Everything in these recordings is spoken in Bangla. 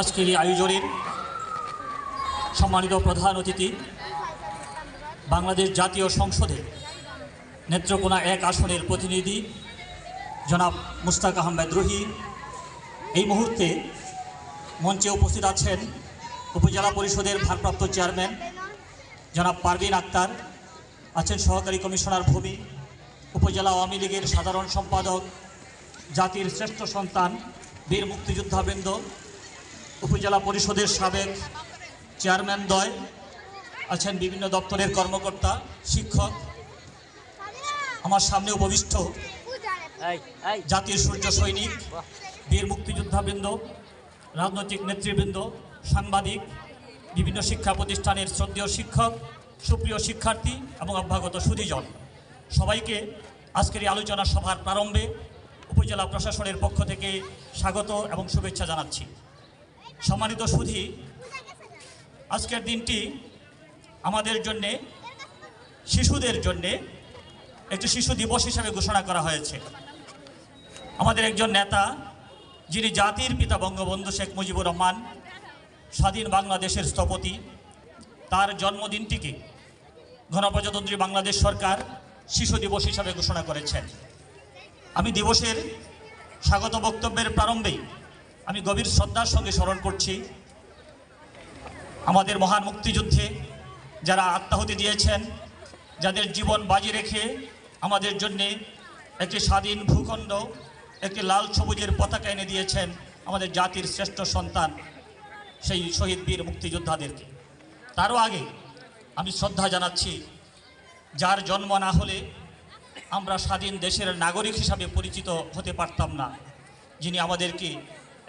আজকের এই আয়োজনের সম্মানিত প্রধান অতিথি বাংলাদেশ জাতীয় সংসদে নেত্রকোনা এক আসনের প্রতিনিধি জনাব মুস্তাক আহমেদ রুহি। এই মুহূর্তে মঞ্চে উপস্থিত আছেন উপজেলা পরিষদের ভারপ্রাপ্ত চেয়ারম্যান জনাব পারভিন আক্তার, আছেন সহকারী কমিশনার ভূমি, উপজেলা আওয়ামী লীগের সাধারণ সম্পাদক, জাতির শ্রেষ্ঠ সন্তান, বীর মুক্তিযোদ্ধাবৃন্দ উপজেলা পরিষদের সাবেক চেয়ারম্যান দ্বয় আছেন বিভিন্ন দপ্তরের কর্মকর্তা শিক্ষক। আমার সামনে উপবিষ্ট জাতীয় সূর্য সৈনিক বীর মুক্তিযোদ্ধাবৃন্দ রাজনৈতিক নেতৃবৃন্দ সাংবাদিক বিভিন্ন শিক্ষা প্রতিষ্ঠানের শ্রদ্ধেয় শিক্ষক সুপ্রিয় শিক্ষার্থী এবং অভ্যাগত সুধীজন। সবাইকে আজকের এই আলোচনা সভার প্রারম্ভে উপজেলা প্রশাসনের পক্ষ থেকে স্বাগত এবং শুভেচ্ছা জানাচ্ছি। সম্মানিত সুধী, আজকের দিনটি আমাদের জন্যে, শিশুদের জন্যে একটি শিশু দিবস হিসাবে ঘোষণা করা হয়েছে। আমাদের একজন নেতা, যিনি জাতির পিতা বঙ্গবন্ধু শেখ মুজিবুর রহমান, স্বাধীন বাংলাদেশের স্থপতি, তার জন্মদিনটিকে গণপ্রজাতন্ত্রী বাংলাদেশ সরকার শিশু দিবস হিসাবে ঘোষণা করেছেন। আমি দিবসের স্বাগত বক্তব্যের প্রারম্ভেই আমি গভীর শ্রদ্ধার সঙ্গে স্মরণ করছি আমাদের মহান মুক্তিযুদ্ধে যারা আত্মাহুতি দিয়েছেন, যাদের জীবন বাজি রেখে আমাদের জন্যে একটি স্বাধীন ভূখণ্ড, একটি লাল সবুজের পতাকা এনে দিয়েছেন আমাদের জাতির শ্রেষ্ঠ সন্তান সেই শহীদ বীর মুক্তিযোদ্ধাদেরকে। তারও আগে আমি শ্রদ্ধা জানাচ্ছি, যার জন্ম না হলে আমরা স্বাধীন দেশের নাগরিক হিসাবে পরিচিত হতে পারতাম না, যিনি আমাদেরকে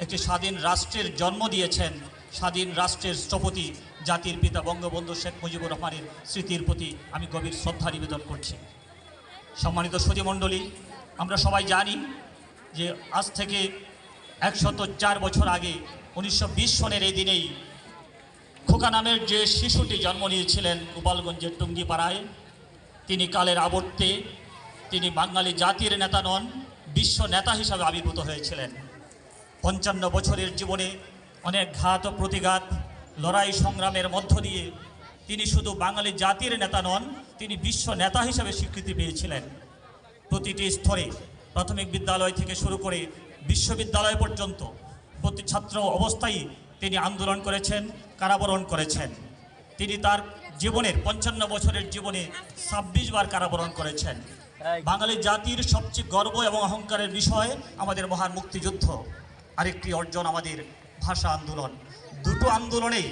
একটি স্বাধীন রাষ্ট্রের জন্ম দিয়েছেন, স্বাধীন রাষ্ট্রের স্থপতি জাতির পিতা বঙ্গবন্ধু শেখ মুজিবুর রহমানের স্মৃতির প্রতি আমি গভীর শ্রদ্ধা নিবেদন করছি। সম্মানিত সুধীমণ্ডলী আমরা সবাই জানি যে আজ থেকে একশত চার বছর আগে উনিশশো বিশ সনের এই দিনেই খোকা নামের যে শিশুটি জন্ম নিয়েছিলেন গোপালগঞ্জের টুঙ্গিপাড়ায়, তিনি কালের আবর্তে তিনি বাঙালি জাতির নেতা নন, বিশ্ব নেতা হিসাবে আবির্ভূত হয়েছিলেন। পঞ্চান্ন বছরের জীবনে অনেক ঘাত ও প্রতিঘাত লড়াই সংগ্রামের মধ্য দিয়ে তিনি শুধু বাঙালি জাতির নেতা নন তিনি বিশ্ব নেতা হিসাবে স্বীকৃতি পেয়েছিলেন। প্রতিটি স্তরে প্রাথমিক বিদ্যালয় থেকে শুরু করে বিশ্ববিদ্যালয় পর্যন্ত প্রতি ছাত্র অবস্থায় তিনি আন্দোলন করেছেন কারাবরণ করেছেন। তিনি তার জীবনের পঞ্চান্ন বছরের জীবনে ছাব্বিশ বার কারাবরণ করেছেন। বাঙালি জাতির সবচেয়ে গর্ব এবং অহংকারের বিষয় আমাদের মহান মুক্তিযুদ্ধ। আরেকটি অর্জন আমাদের ভাষা আন্দোলন। দুটো আন্দোলনেই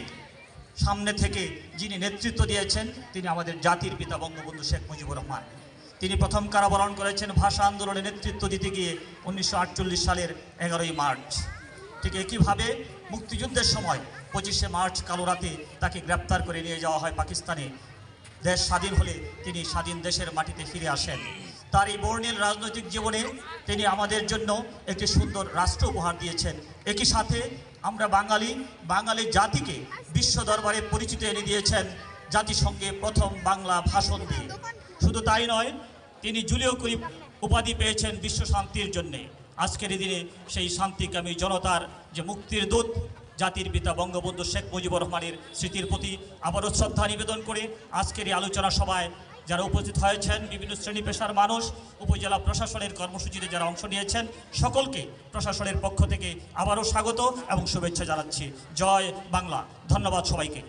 সামনে থেকে যিনি নেতৃত্ব দিয়েছেন, তিনি আমাদের জাতির পিতা বঙ্গবন্ধু শেখ মুজিবুর রহমান। তিনি প্রথম কারাবরণ করেছেন ভাষা আন্দোলনে নেতৃত্ব দিতে গিয়ে উনিশশো আটচল্লিশ সালের এগারোই মার্চ। ঠিক একইভাবে মুক্তিযুদ্ধের সময় পঁচিশে মার্চ কালো রাতে তাকে গ্রেপ্তার করে নিয়ে যাওয়া হয় পাকিস্তানে। দেশ স্বাধীন হলে তিনি স্বাধীন দেশের মাটিতে ফিরে আসেন। তার এই বর্ণিল রাজনৈতিক জীবনে তিনি আমাদের জন্য একটি সুন্দর রাষ্ট্র উপহার দিয়েছেন। একই সাথে আমরা বাঙালি বাঙালি জাতিকে বিশ্ব দরবারে পরিচিত এনে দিয়েছেন জাতিসংঘে প্রথম বাংলা ভাষণ দিয়ে। শুধু তাই নয়, তিনি জুলিও করি উপাধি পেয়েছেন বিশ্ব শান্তির জন্যে। আজকের দিনে সেই শান্তিকামী জনতার যে মুক্তির দূত, জাতির পিতা বঙ্গবন্ধু শেখ মুজিবুর রহমানের স্মৃতির প্রতি আবারও শ্রদ্ধা নিবেদন করে আজকের এই আলোচনা সভায় যারা উপস্থিত হয়েছেন, বিভিন্ন শ্রেণি পেশার মানুষ, উপজেলা প্রশাসনের কর্মসূচিতে যারা অংশ নিয়েছেন, সকলকে প্রশাসনের পক্ষ থেকে আবারও স্বাগত এবং শুভেচ্ছা জানাচ্ছি। জয় বাংলা। ধন্যবাদ সবাইকে।